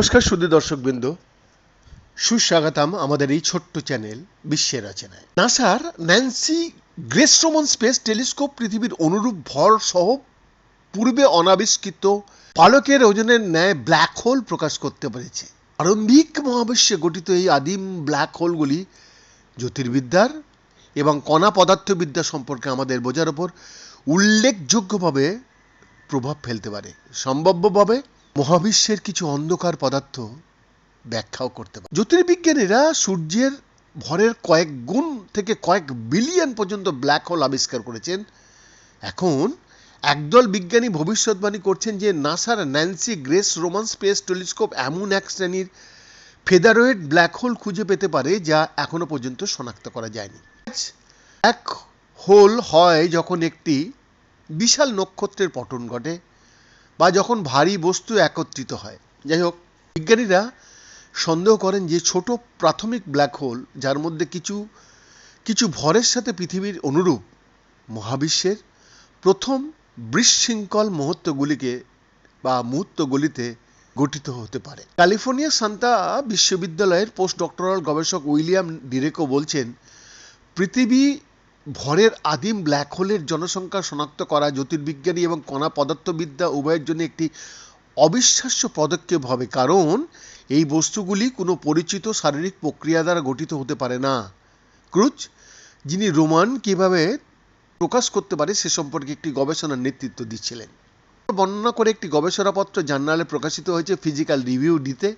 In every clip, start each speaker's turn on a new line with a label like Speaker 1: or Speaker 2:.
Speaker 1: নমস্কার সুদী দর্শকবৃন্দ। সুস্বাগতম আমাদের এই ছোট্ট চ্যানেল বিশ্বের রচনায় নাসার ন্যান্সি গ্রেসরোমন স্পেস টেলিস্কোপ পৃথিবীর অনুরূপ ভর সহ পূর্বে অনাবিষ্কৃত পালকের ওজনের ন্যায় ব্ল্যাক হোল প্রকাশ করতে পেরেছে। আরম্ভিক মহাবিশ্বে গঠিত এই আদিম ব্ল্যাক হোলগুলি জ্যোতির্বিদ্যার এবং কণা পদার্থবিদ্যা সম্পর্কে আমাদের বোঝার ওপর উল্লেখযোগ্যভাবে প্রভাব ফেলতে পারে। সম্ভাব্যভাবে মহাবিশ্বের কিছু অন্ধকার পদার্থ ব্যাখ্যাও করতে পারে। জ্যোতির্বিজ্ঞানীরা সূর্যের ভরের কয়েক গুণ থেকে কয়েক বিলিয়ন পর্যন্ত ব্ল্যাক হোল আবিষ্কার করেছেন। এখন একদল বিজ্ঞানী ভবিষ্যৎবাণী করছেন যে নাসার Nancy Grace Roman Space Telescope এমন এক শ্রেণির ফেদারোয়েড ব্ল্যাক হোল খুঁজে পেতে পারে যা এখনও পর্যন্ত শনাক্ত করা যায়নি। ব্ল্যাক হোল হয় যখন একটি বিশাল নক্ষত্রের পতন ঘটে। বা যখন ভারী বস্তু একত্রিত হয়। যাই হোক, বিজ্ঞানীরা সন্দেহ করেন যে ছোট প্রাথমিক ব্ল্যাক হোল যার মধ্যে কিছু কিছু ভরের সাথে পৃথিবীর অনুরূপ মহাবিশ্বের প্রথম বৃশৃঙ্খল মুহূর্তগুলিকে বা মুহূর্তগুলিতে গঠিত হতে পারে। ক্যালিফোর্নিয়া সান্তা বিশ্ববিদ্যালয়ের পোস্ট ডক্টরাল গবেষক উইলিয়াম ডিরেকো বলছেন, পৃথিবী ভরের আদিম ব্ল্যাক হোলের জনসংখ্যা শনাক্ত করা, জ্যোতির্বিজ্ঞানী এবং কণা পদার্থবিদ্যা উভয়ের জন্য একটি অবিশ্বাস্য পদক্ষেপ হবে। কারণ, এই বস্তুগুলি কোনো পরিচিত শারীরিক প্রক্রিয়া দ্বারা গঠিত হতে পারে না। ক্রুজ, যিনি রোমান কীভাবে প্রকাশ করতে পারে সে সম্পর্কে একটি গবেষণার নেতৃত্ব দিচ্ছিলেন। বর্ণনা করে একটি গবেষণাপত্র জার্নালে প্রকাশিত হয়েছে ফিজিক্যাল রিভিউ দিতে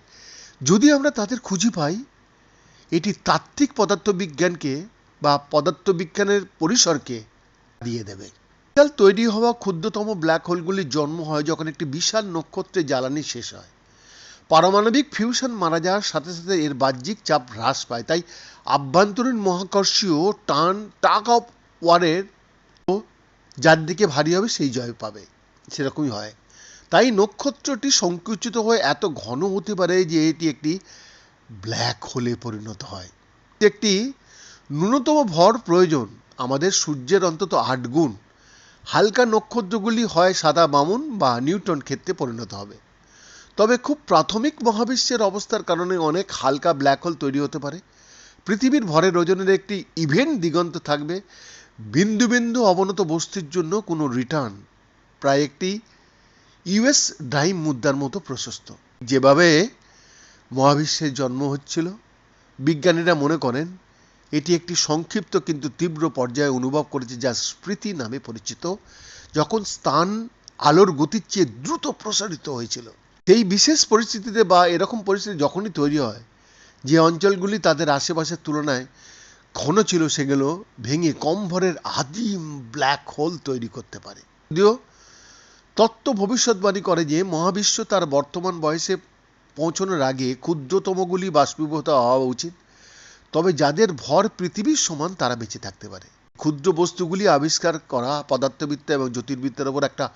Speaker 1: যদি আমরা তাদের খুঁজে পাই, এটি তাত্ত্বিক পদার্থবিজ্ঞানকে বা পদার্থবিজ্ঞানের পরিসরকে দিয়ে দেবে। বিশাল তৈরি হওয়া ক্ষুদ্রতম ব্ল্যাক হোলগুলির জন্ম হয় যখন একটি বিশাল নক্ষত্রে জ্বালানি শেষ হয়। পারমাণবিক ফিউশন মারা যাওয়ার সাথে সাথে এর বাহ্যিক চাপ হ্রাস পায়। তাই আভ্যন্তরীণ মহাকর্ষীয় টান টাক অফ ওয়ারের যার দিকে ভারী হবে সেই জয় পাবে। সেরকমই হয়। তাই নক্ষত্রটি সংকুচিত হয়ে এত ঘন হতে পারে যে এটি একটি ব্ল্যাক হোলে পরিণত হয়। একটি ন্যূনতম ভর প্রয়োজন। আমাদের সূর্যের অন্তত আট গুণ। হালকা নক্ষত্রগুলি হয় সাদা বামুন বা নিউটন ক্ষেত্রে পরিণত হবে। তবে খুব প্রাথমিক মহাবিশ্বের অবস্থার কারণে অনেক হালকা ব্ল্যাক হোল তৈরি হতে পারে। পৃথিবীর ভরের ওজনের একটি ইভেন্ট দিগন্ত থাকবে। বিন্দু বিন্দু অবনত বস্তুর জন্য কোনো রিটার্ন। প্রায় একটি ইউএস ড্রাইম মুদ্রার মতো প্রশস্ত। যেভাবে মহাবিশ্বের জন্ম হচ্ছিল, বিজ্ঞানীরা মনে করেন এটি একটি সংক্ষিপ্ত কিন্তু তীব্র পর্যায়ে অনুভব করেছে যা স্মৃতি নামে পরিচিত, যখন স্থান আলোর গতির চেয়ে দ্রুত প্রসারিত হয়েছিল। সেই বিশেষ পরিস্থিতিতে বা এরকম পরিস্থিতি যখনই তৈরি হয়, যে অঞ্চলগুলি তাদের আশেপাশের তুলনায় ঘন ছিল, সেগুলো ভেঙে কম ভরের আদিম ব্ল্যাক হোল তৈরি করতে পারে। যদিও তত্ত্ব ভবিষ্যৎবাণী করে যে মহাবিশ্ব তার বর্তমান বয়সে পৌঁছানোর আগে ক্ষুদ্রতমগুলি বাষ্পীভূত হওয়া উচিত। তবে যাদের ভর পৃথিবীর সমান, তারা বেঁচে থাকতে পারে। ক্ষুদ্র বস্তুগুলি আবিষ্কার করা, পদার্থবিদ্যা এবং জ্যোতির্বিদ্যার উপর একটা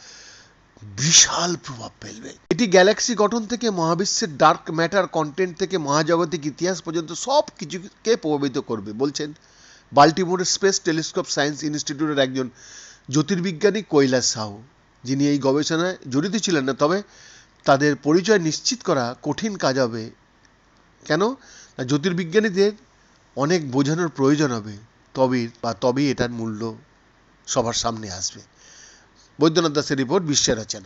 Speaker 1: বিশাল প্রভাব ফেলবে। এটি গ্যালাক্সি গঠন থেকে মহাবিশ্বের ডার্ক ম্যাটার কন্টেন্ট থেকে মহাজাগতিক ইতিহাস পর্যন্ত সব কিছুকে প্রভাবিত করবে, বলছেন বাল্টিমোর স্পেস টেলিস্কোপ সায়েন্স ইনস্টিটিউটের একজন জ্যোতির্বিজ্ঞানী কৈলাস সাহু, যিনি এই গবেষণায় জড়িত ছিলেন না। তবে তাদের পরিচয় নিশ্চিত করা কঠিন কাজ হবে। কেন? জ্যোতির্বিজ্ঞানীদের অনেক বোঝানোর প্রয়োজন হবে তবে বা তবেই এটার মূল্য সবার সামনে আসবে। বৈদ্যনাথ দাসের রিপোর্ট বিশ্বের রচনা।